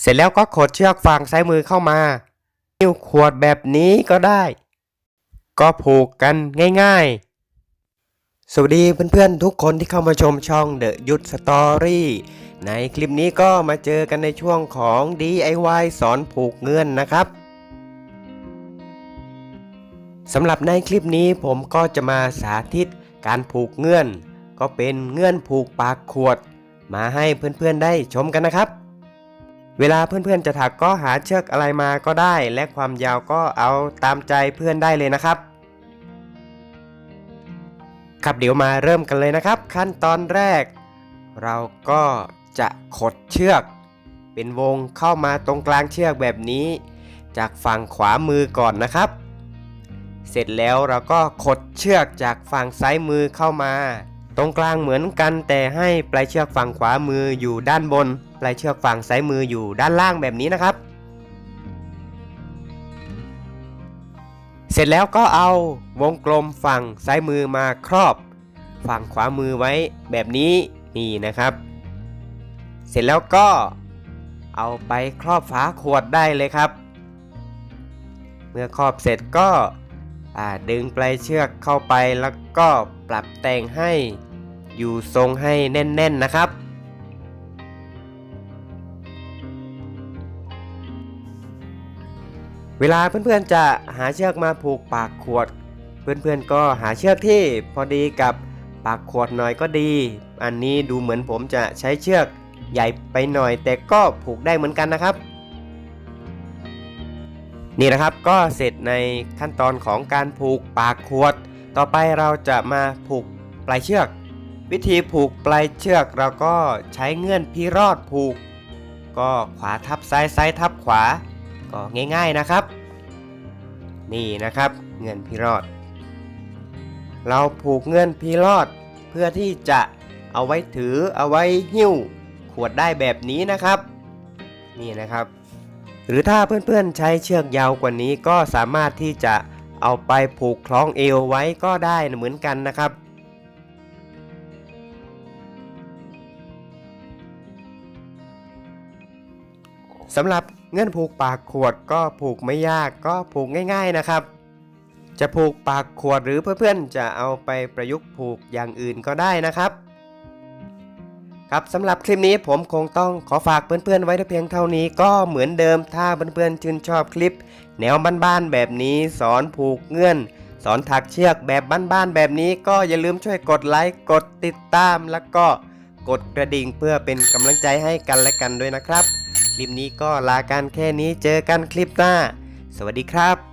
เสร็จแล้วก็ขดเชือกฝั่งซ้ายมือเข้ามานิ้วขวดแบบนี้ก็ได้ ก็ผูกกันง่ายๆ สวัสดีเพื่อนๆ ทุกคนที่เข้ามาชมช่อง The ยุทธสตอรี่ในคลิปนี้ก็มาเจอกันในช่วงของ DIY สอนผูกเงื่อนนะครับสำหรับในคลิปนี้ผมก็จะมาสาธิตการผูกเงื่อน ก็เป็นเงื่อนผูกปากขวด มาให้เพื่อนๆได้ชมกันนะครับ เวลาเพื่อนๆจะถักก็หาเชือกอะไรมาก็ได้ และความยาวก็เอาตามใจเพื่อนได้เลยนะครับ ครับเดี๋ยวมาเริ่มกันเลยนะครับ ขั้นตอนแรก เราก็จะขดเชือก เป็นวงเข้ามาตรงกลางเชือกแบบนี้ จากฝั่งขวามือก่อนนะครับ เสร็จแล้วเราก็ขดเชือกจากฝั่งซ้ายมือเข้ามา ตรงกลางเหมือนกันแต่ให้ปลายเชือกฝั่งขวามืออยู่ด้านบน ปลายเชือกฝั่งซ้ายมืออยู่ด้านล่างแบบนี้นะครับ เสร็จแล้วก็เอาวงกลมฝั่งซ้ายมือมาครอบ ฝั่งขวามือไว้แบบนี้นี่นะครับ เสร็จแล้วก็เอาไปครอบฝาขวดได้เลยครับ เมื่อครอบเสร็จก็ดึงปลายเชือกเข้าไปแล้วก็ปรับแต่งให้อยู่ทรงให้แน่น ๆนะครับ เวลาเพื่อนๆจะหาเชือกมาผูกปากขวด เพื่อนๆก็หาเชือกที่พอดีกับปากขวดหน่อยก็ดี อันนี้ดูเหมือนผมจะใช้เชือกใหญ่ไปหน่อย แต่ก็ผูกได้เหมือนกันนะครับ นี่นะครับก็เสร็จในขั้นตอนของการผูกปากขวด ต่อไปเราจะมาผูกปลายเชือก วิธีผูกปลายเชือกเราก็ใช้เงื่อนพิรอดผูก ก็ขวาทับซ้ายซ้ายทับขวา ก็ง่ายๆนะครับ นี่นะครับเงื่อนพิรอด เราผูกเงื่อนพิรอดเพื่อที่จะเอาไว้ถือเอาไว้หิ้วขวดได้แบบนี้นะครับ นี่นะครับ หรือถ้าเพื่อนๆใช้เชือกยาวกว่านี้ก็สามารถที่จะเอาไปผูกคล้องเอวไว้ก็ได้เหมือนกันนะครับ สำหรับเงื่อนผูกปากขวดก็ผูกไม่ยากก็ผูกง่าย ๆนะครับ จะผูกปากขวดหรือเพื่อนๆจะเอาไปประยุกต์ผูกอย่างอื่นก็ได้นะครับ ครับสำหรับคลิปนี้ผมคงต้องขอฝากเพื่อนๆไว้เพียงเท่านี้ก็เหมือนเดิมถ้าเพื่อนๆชื่นชอบคลิป แนวบ้านๆแบบนี้สอนผูกเงื่อนสอนถักเชือกแบบบ้านๆแบบนี้ก็อย่าลืมช่วยกดไลค์กดติดตามแล้วก็กดกระดิ่งเพื่อเป็นกำลังใจให้กันและกันด้วยนะครับ คลิปนี้ก็ลากันแค่นี้เจอกันคลิปหน้า สวัสดีครับ